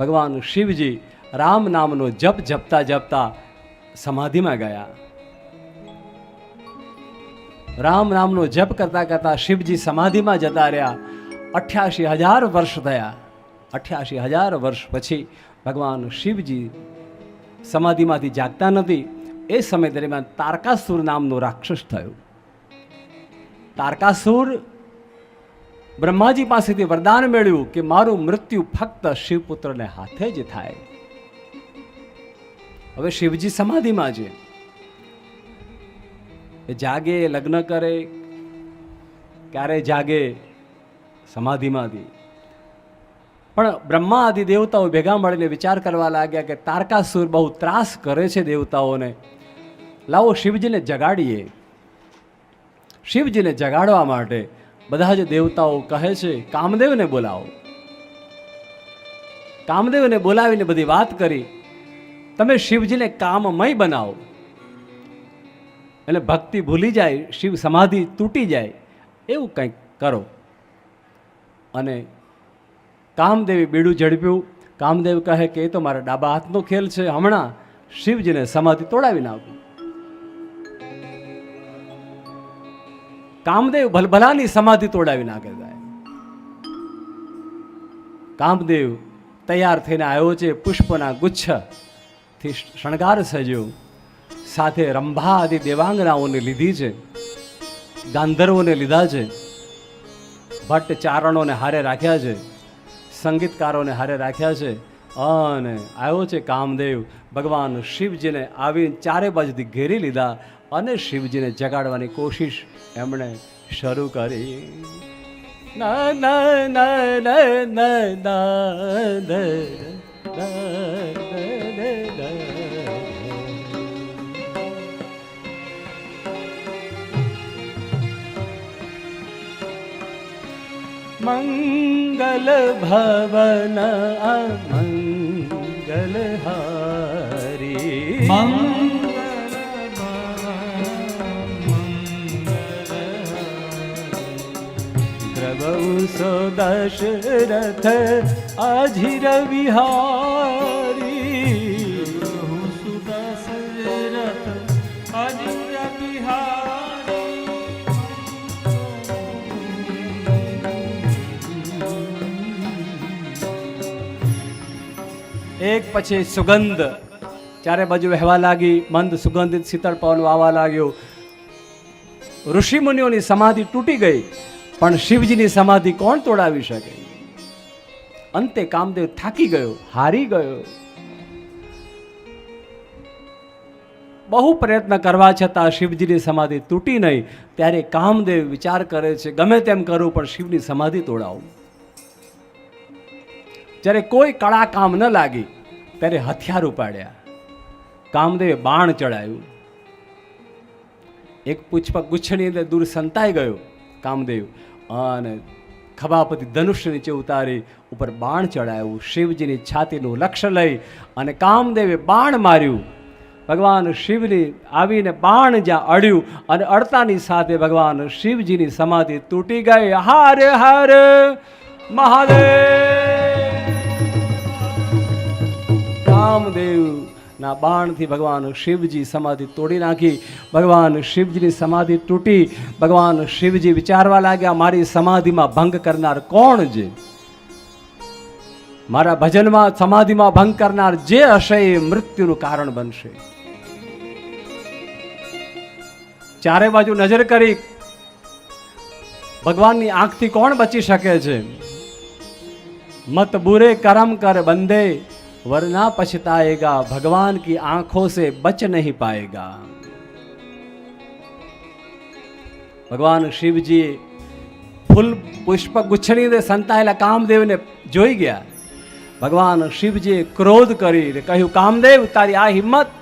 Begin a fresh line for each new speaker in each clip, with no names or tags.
ભગવાન શિવજી રામ નામનો જપ જપતા જપતા સમાધિમાં ગયા. રામ નામનો જપ કરતા કરતા શિવજી સમાધિમાં જતા રહ્યા. અઠ્યાસી હજાર વર્ષ થયા. અઠ્યાસી હજાર વર્ષ પછી ભગવાન શિવજી સમાધિમાંથી જાગતા નથી. એ સમય દરમિયાન તારકાસુર નામનો રાક્ષસ થયો. તારકાસુર બ્રહ્માજી પાસેથી વરદાન મેળવ્યું કે મારું મૃત્યુ ફક્ત શિવપુત્રને હાથે જ થાય. હવે શિવજી સમાધિમાં છે. જાગે, લગ્ન કરે, ક્યારે જાગે સમાધિમાંથી પણ બ્રહ્મા આદિ દેવતાઓ ભેગા મળીને વિચાર કરવા લાગ્યા કે તારકાસુર બહુ ત્રાસ કરે છે દેવતાઓને. લાવો શિવજીને જગાડીએ. શિવજીને જગાડવા માટે બધા જ દેવતાઓ કહે છે, કામદેવને બોલાવો. કામદેવને બોલાવીને બધી વાત કરી. તમે શિવજીને કામમય બનાવો. એટલે ભક્તિ ભૂલી જાય, શિવ સમાધિ તૂટી જાય, એવું કંઈક કરો. અને કામદેવી બીડું ઝડપ્યું. કામદેવ કહે કે, એ તો મારા ડાબા હાથનો ખેલ છે. હમણાં શિવજીને સમાધિ તોડાવી નાખું. કામદેવ ભલભલાની સમાધિ તોડાવી નાખે જાય કામદેવ તૈયાર થઈને આવ્યો છે પુષ્પના ગુચ્છથી શણગાર સજ્યો. સાથે રંભા આદિ દેવાંગનાઓને લીધી છે. ગાંધર્વોને લીધા છે. ભટ્ટ ચારણોને હારે રાખ્યા છે. સંગીતકારોને હારે રાખ્યા છે. અને આવ્યો છે કામદેવ ભગવાન શિવજીને આવીને ચારે બાજુથી ઘેરી લીધા અને શિવજીને જગાડવાની કોશિશ એમણે શરૂ કરી ના ના ના ના ના ના મંગલ ભવન અમંગલ હારી દ્રવઉ સો દશરથ અધિર વિહારી એક પછી સુગંધ. ચારે બાજુ વહેવા લાગી, મંદ સુગંધિત શીતળ પવન વાવા લાગ્યો. ઋષિમુનિઓની સમાધિ તૂટી ગઈ, પણ શિવજીની સમાધિ કોણ તોડાવી શકે? અંતે કામદેવ થાકી ગયો, હારી ગયો. બહુ પ્રયત્ન કરવા છતાં શિવજીની સમાધિ તૂટી નહીં. ત્યારે કામદેવ વિચાર કરે છે, ગમે તેમ કરું, પણ શિવની સમાધિ તોડાવું. જ્યારે કોઈ કળા કામ ન લાગી, ત્યારે હથિયાર ઉપાડ્યા. કામદેવે બાણ ચડાયું. એક પુષ્પ ગુચ્છની અંદર દૂર સંતાઈ ગયો. કામદેવ અને ખભાપતિ ધનુષ્ય નીચે ઉતારી ઉપર બાણ ચડાવ્યું શિવજીની છાતીનું લક્ષ્ય લઈ અને કામદેવે બાણ માર્યું. ભગવાન શિવની આવીને બાણ જ્યાં અડ્યું અને અડતાની સાથે ભગવાન શિવજીની સમાધિ તૂટી ગઈ. હારે હારે, મહાદેવ! કામદેવ ના બાણથી ભગવાન શિવજી સમાધિ તોડી નાખી. ભગવાન શિવજીની સમાધિ તૂટી. ભગવાન શિવજી વિચારવા લાગ્યા, મારી સમાધિમાં ભંગ કરનાર કોણ છે? મારા ભજનમાં સમાધિમાં ભંગ કરનાર જે હશે એ મૃત્યુનું કારણ બનશે. ચારે બાજુ નજર કરી. ભગવાનની આંખથી કોણ બચી શકે છે? મત બુરે કરમ કર બંદે वरना पछताएगा भगवान की आंखों से बच नहीं पाएगा ભગવાન શિવજી ફૂલ પુષ્પ ગુચ્છની સંતાયેલા કામદેવને જોઈ ગયા ભગવાન શિવજીએ ક્રોધ કરીને કહ્યું કામદેવ તારી આ હિંમત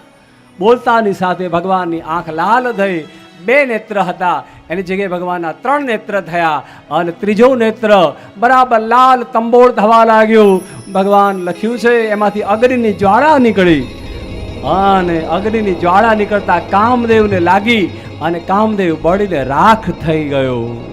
બોલતાની સાથે ભગવાનની આંખ લાલ થઈ બે નેત્ર હતા એની જગ્યાએ ભગવાનના ત્રણ નેત્ર થયા અને ત્રીજો નેત્ર બરાબર લાલ તંબોળ થવા લાગ્યું. ભગવાન લખ્યું છે, એમાંથી અગ્નિની જ્વાળા નીકળી. અને અગ્નિની જ્વાળા નીકળતા કામદેવને લાગી અને કામદેવ બળીને રાખ થઈ ગયો.